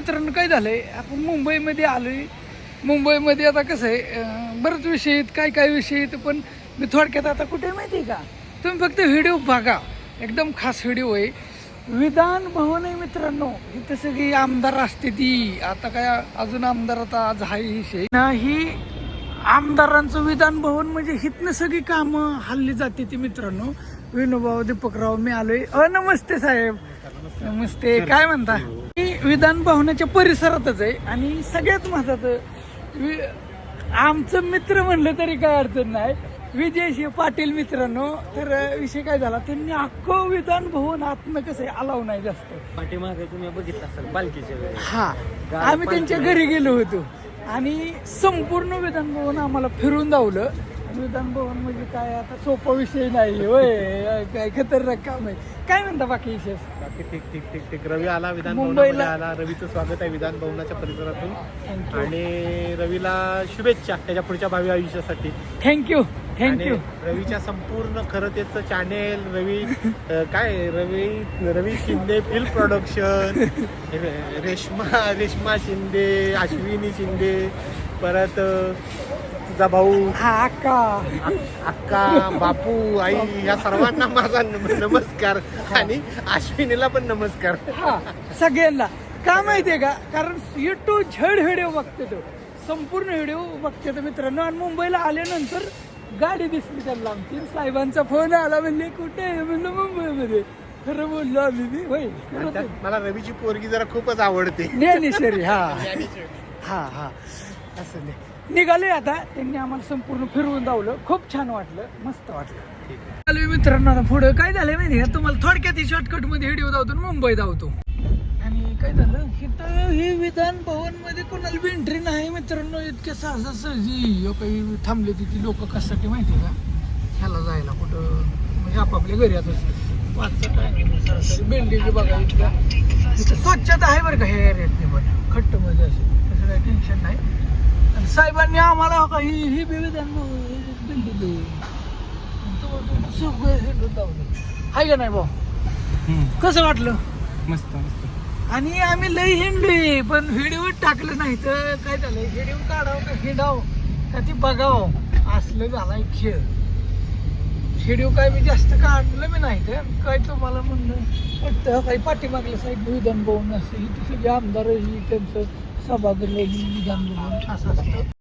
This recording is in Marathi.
मित्रांनो काय झालंय? आपण मुंबईमध्ये आलोय. मुंबईमध्ये आता कसं आहे बरंच बरेच विषय आहेत काय काय विषय आहेत पण मी थोडक्यात आता कुठे माहिती आहे का? तुम्ही फक्त व्हिडिओ बघा. एकदम खास व्हिडिओ आहे. विधान भवन आहे मित्रांनो. इथं सगळी आमदार असते ती. आता काय अजून आमदार आता आज हा विषय नाही आमदारांचं विधान भवन म्हणजे हितनं सगळी कामं हल्ली जाते ती मित्रांनो. विनोबाव दीपकराव मी आलोय. अ नमस्ते साहेब. नमस्ते. काय म्हणता? विधान भवनाच्या परिसरातच आहे आणि सगळ्यात महत्वाचं वि- आमचं मित्र म्हणलं तरी काय अडचण नाही. विजय सिंह पाटील मित्रांनो तर विषय काय झाला त्यांनी अख्खं विधान भवन आतनं कसं आहे अलाव नाही जास्त. पाठीमागे तुम्ही बघितलं असाल बालकीच्या वेळेस. हा आम्ही त्यांच्या घरी गेलो होतो. आणि संपूर्ण विधान भवन आम्हाला फिरून दावलं विधान भवन म्हणजे काय? आता सोपा विषय नाही. होय काय खतरनाक काम आहे. काय म्हणता बाकी विशेष? बाकी ठीक ठीक ठीक ठीक. रवी आला विधान मुंबईला- आला. रवीचं स्वागत आहे विधान भवनाच्या परिसरातून. आणि रवीला शुभेच्छा त्याच्या पुढच्या भावी आयुष्यासाठी. थँक्यू आणि थँक्यू रवीच्या संपूर्ण खरं त्याचं चॅनेल रवी अं, काय रवी रवी शिंदे फिल्म प्रोडक्शन रेश्मा रेश्मा शिंदे अश्विनी शिंदे परत अं, तुझा भाऊ हा अक्का. अक्का बापू आई या सर्वांना माझा नम- नमस्कार आणि अश्विनीला पण नमस्कार. हा सगळ्यांना. का माहितीये का? कारण युट्यूब झड व्हिडिओ बघते तो. संपूर्ण व्हिडिओ बघते तो मित्रांनो. आणि मुंबईला आल्यानंतर गाडी दिसली त्यांना आमची. साहेबांचा फोन आला म्हणले कुठे म्हणलं मुंबईमध्ये. खरं बोललो आम्ही बी. होय मला रवीची पोरगी जरा खूपच आवडते. ज्ञानेश्वरी हा. हा हा. असं नाही. निघाले आता. त्यांनी आम्हाला संपूर्ण फिरवून दावलं. खूप छान वाटलं. मस्त वाटलं. चालू मित्रांनो आता पुढं काय झालंय माहिती तुम्हाला थोडक्यात शॉर्टकटमध्ये व्हिडिओ धावतो आणि मुंबई धावतो आणि काय झालं? इथं हे विधान भवनमध्ये कोणाला बी एंट्री नाही मित्रांनो. इतके सहजासहजी हो काही थांबले तिथे लोक कशासाठी माहिती आहे का? ह्याला जायला कुठं? म्हणजे आपापल्या घरी आता पाचचा बिल्डिंग बघा इथल्या इथं स्वच्छता आहे बरं का ह्या एरियातली पण. खट्टमध्ये असेल तसं काही टेन्शन नाही. साहेबांनी आम्हाला हो का ही ही हे आहे का नाही भाऊ? कसं वाटलं? मस्त मस्त. आणि आम्ही लई हिंडलोय पण व्हिडिओ टाकलं नाही तर काय झालंय? व्हिडिओ काढावं का हिंडाव? का ती बघावं? असलं झालाय खेळ. व्हिडिओ काय मी जास्त काढलं मी नाही तर काय तुम्हाला म्हणणं? वाटतं काही पाठीमागल्या साईड विधान भवन असं इथे सगळे आमदार ही त्यांचं सभागृह विधान भवन असं असतं